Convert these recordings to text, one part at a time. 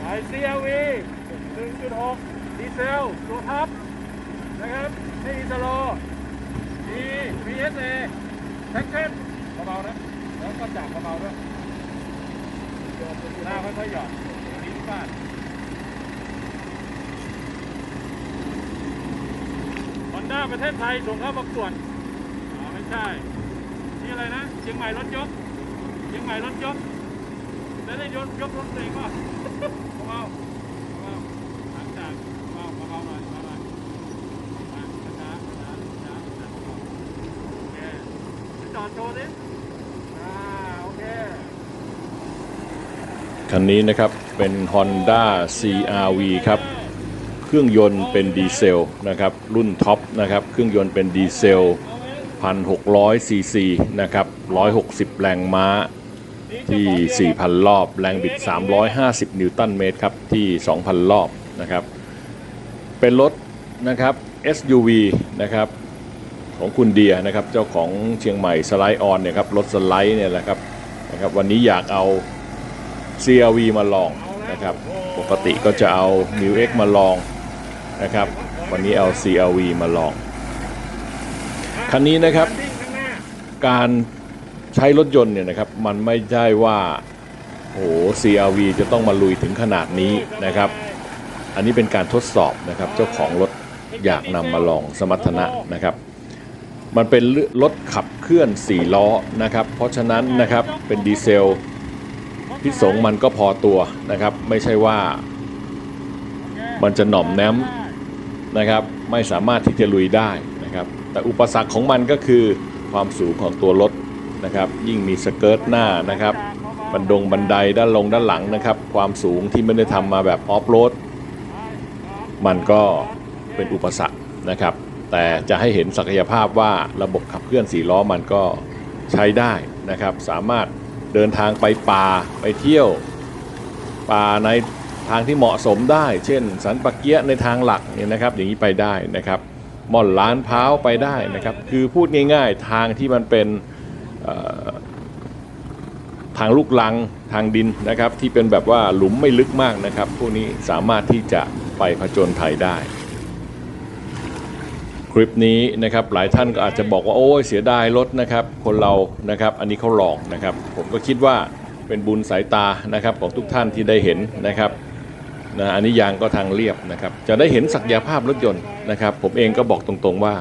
ไอซีเอวีหนึ่งจุดหกดีเซลตัวท็อปนะครับไม่อินเตอร์โลมี VSA แท็กชั่นเบาๆนะ แล้วก็จับเบาๆด้วยหน้าค่อยๆหย่อนนิ้วฟาดฮอนด้าประเทศไทยส่งเข้าประกวดอ๋อไม่ใช่ นี่อะไรนะ เชียงใหม่รถยก เชียงใหม่รถยก ได้วได้ยกยกรถตัวเองป่ะเบาเบาหลังจากเบาเบาหน่อยเบาหน่อยมาช้าช้าช้าช้าๆเบาโอเคจอดโชว์ดิอ่าโอเคคันนี้นะครับเป็น Honda CRV ครับเครื่องยนต์เป็นดีเซลนะครับรุ่นท็อปนะครับเครื่องยนต์เป็นดีเซล1,600ซีซีนะครับ160 แรงม้า ที่ 4,000 รอบ แรงบิด 350 นิวตันเมตรครับ ที่ 2,000 รอบนะครับ เป็นรถนะครับ SUV นะครับของคุณเดียนะครับ เจ้าของเชียงใหม่สไลด์ออนเนี่ยครับรถสไลด์เนี่ยแหละครับนะครับ วันนี้อยากเอา CRV มาลองนะครับ ปกติก็จะเอา m i X มาลองนะครับ วันนี้เอา CRV มาลอง คันนี้นะครับ การ ใช้รถยนต์เนี่ยนะครับมันไม่ใช่ว่าโอ้โห CRV จะต้องมาลุยถึงขนาดนี้นะครับ อันนี้เป็นการทดสอบนะครับเจ้าของรถอยากนำมาลองสมรรถนะนะครับ มันเป็นรถขับเคลื่อน 4 ล้อนะครับ เพราะฉะนั้นนะครับเป็นดีเซลพิสงมันก็พอตัวนะครับ ไม่ใช่ว่า มันจะหน่อมแนมนะครับ ไม่สามารถที่จะลุยได้นะครับ แต่อุปสรรคของมันก็คือความสูงของตัวรถ นะครับยิ่งมีสเกิร์ตหน้านะครับบันดงบันไดด้านลงด้านหลังนะครับ ความสูงที่ไม่ได้ทำมาแบบออฟโรดมันก็เป็นอุปสรรคนะครับ แต่จะให้เห็นศักยภาพว่าระบบขับเคลื่อนสีล้อมันก็ใช้ได้นะครับ สามารถเดินทางไปป่าไปเที่ยวป่าในทางที่เหมาะสมได้ เช่น สันปะเกียในทางหลักเนี่ยนะครับ อย่างนี้ไปได้นะครับม่อนล้านเพ้าไปได้นะครับ คือพูดง่าย ๆ ทางที่มันเป็น ทางลูกลังทางดินนะครับ ที่เป็นแบบว่าหลุมไม่ลึกมากนะครับ พวกนี้สามารถที่จะไปผจญภัยได้ คลิปนี้นะครับหลายท่านก็อาจจะบอกว่าโอ้ยเสียดายรถนะครับ คนเรานะครับ อันนี้เขาหลองนะครับ ผมก็คิดว่าเป็นบุญสายตานะครับของทุกท่านที่ได้เห็นนะครับนะอันนี้ยางก็ทางเรียบนะครับ จะได้เห็นศักยภาพรถยนต์นะครับ ผมเองก็บอกตรงๆว่า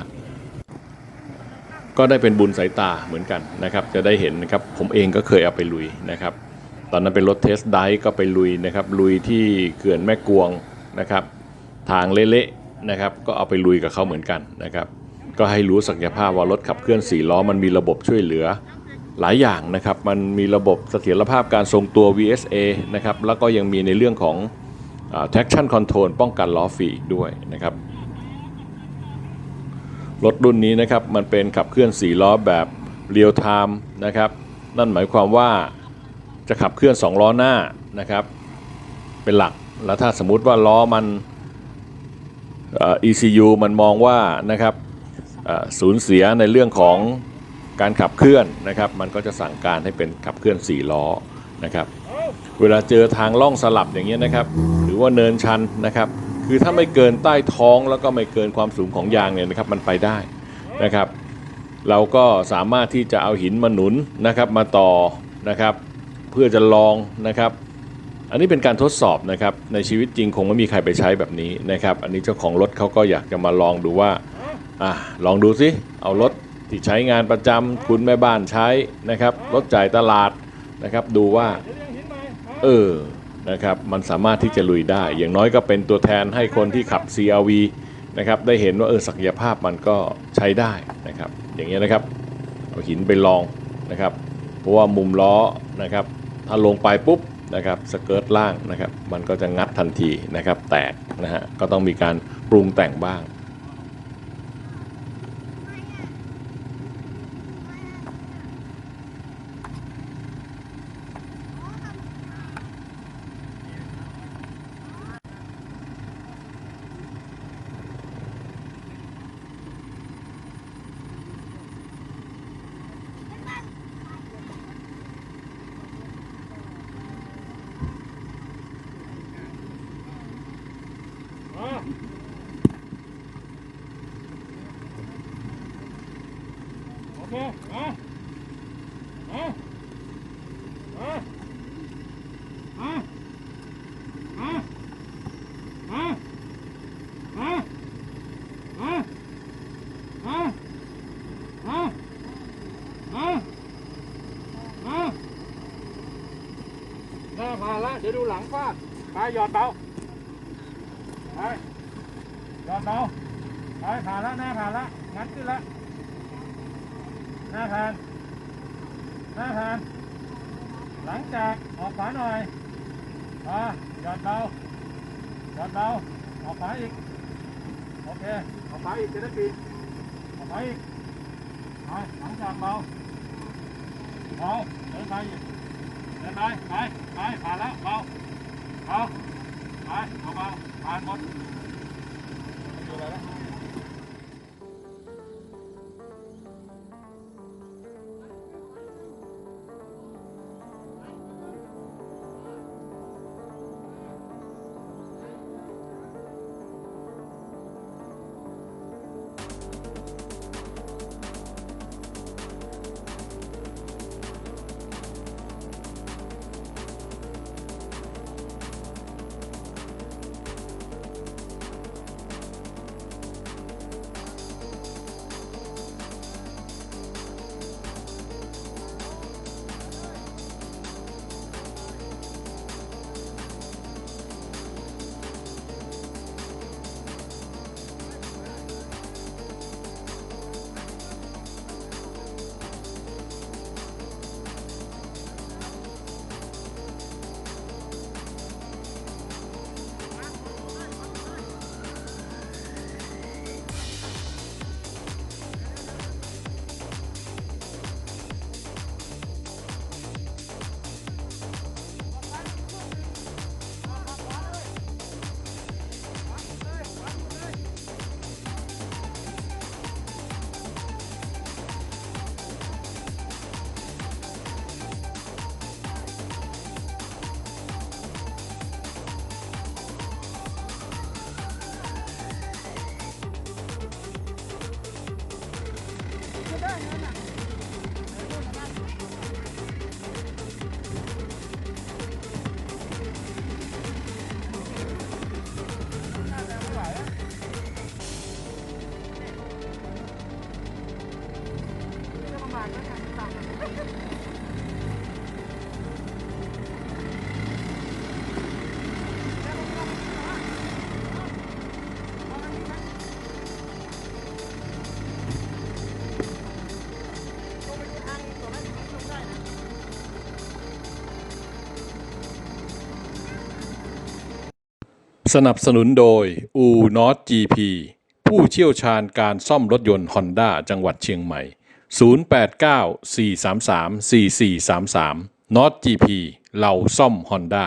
ก็ได้เป็นบุญสายตาเหมือนกันนะครับ จะได้เห็นนะครับผมเองก็เคยเอาไปลุยนะครับ ตอนนั้นเป็นรถเทสไดก็ไปลุยนะครับ ลุยที่เขื่อนแม่กวงนะครับ ทางเละๆนะครับ ก็เอาไปลุยกับเขาเหมือนกันนะครับ ก็ให้รู้ศักยภาพว่ารถขับเคลื่อน4ล้อมันมีระบบช่วยเหลือหลายอย่างนะครับ มันมีระบบเสถียรภาพการทรงตัว VSA นะครับ แล้วก็ยังมีในเรื่องของ traction control ป้องกันล้อฟรีอีกด้วยนะครับ รถรุ่นนี้นะครับมันเป็นขับเคลื่อน 4 ล้อแบบ real time นะครับนั่นหมายความว่าจะขับเคลื่อน 2 ล้อหน้านะครับเป็นหลักแล้วถ้าสมมุติว่าล้อมันเอ่อ ECU มันมองว่านะครับสูญเสียในเรื่องของการขับเคลื่อนนะครับ มันก็จะสั่งการให้เป็นขับเคลื่อน 4 ล้อนะครับ เวลาเจอทางล่องสลับอย่างเงี้ยนะครับ หรือว่าเนินชันนะครับ คือถ้าไม่เกินใต้ท้องแล้วก็ไม่เกินความสูงของยางเนี่ยนะครับมันไปได้นะครับ เราก็สามารถที่จะเอาหินมาหนุนนะครับมาต่อนะครับ เพื่อจะลองนะครับ อันนี้เป็นการทดสอบนะครับในชีวิตจริงคงไม่มีใครไปใช้แบบนี้นะครับ อันนี้เจ้าของรถเขาก็อยากจะมาลองดูว่าอะลองดูสิเอารถที่ใช้งานประจำคุณแม่บ้านใช้นะครับรถจ่ายตลาดนะครับ ดูว่า เออ นะครับมันสามารถที่จะลุยได้ อย่างน้อยก็เป็นตัวแทนให้คนที่ขับ CRV นะครับได้เห็นว่าเออศักยภาพมันก็ใช้ได้นะครับอย่างเงี้ยนะครับเอาหินไปลองนะครับเพราะว่ามุมล้อนะครับถ้าลงไปปุ๊บนะครับสเกิร์ตล่างนะครับมันก็จะงัดทันทีนะครับแตกนะฮะก็ต้องมีการปรุงแต่งบ้าง โอเคมามามามามามามามามาม หยอดเบาไปผ่านละหน้าผ่านละงัดขึ้นละหน้าผ่านหน้าผ่าน หลังจากออกขวาหน่อยอ่าหยอดเบาหยอดเบาออกขวาอีกโอเคออกขวาอีกจะได้ปีออกขวาอีกไปหลังจากเบาเบาเดินไปอีกเดินไปไปไปผ่านแล้วเบาเบาไปเอาเบาผ่านหมด Gracias. สนับสนุนโดยอูนอต GP ผู้เชี่ยวชาญการซ่อมรถยนต์ฮอนด้าจังหวัดเชียงใหม่ 089 433 4433นอต GP เราซ่อมฮอนด้า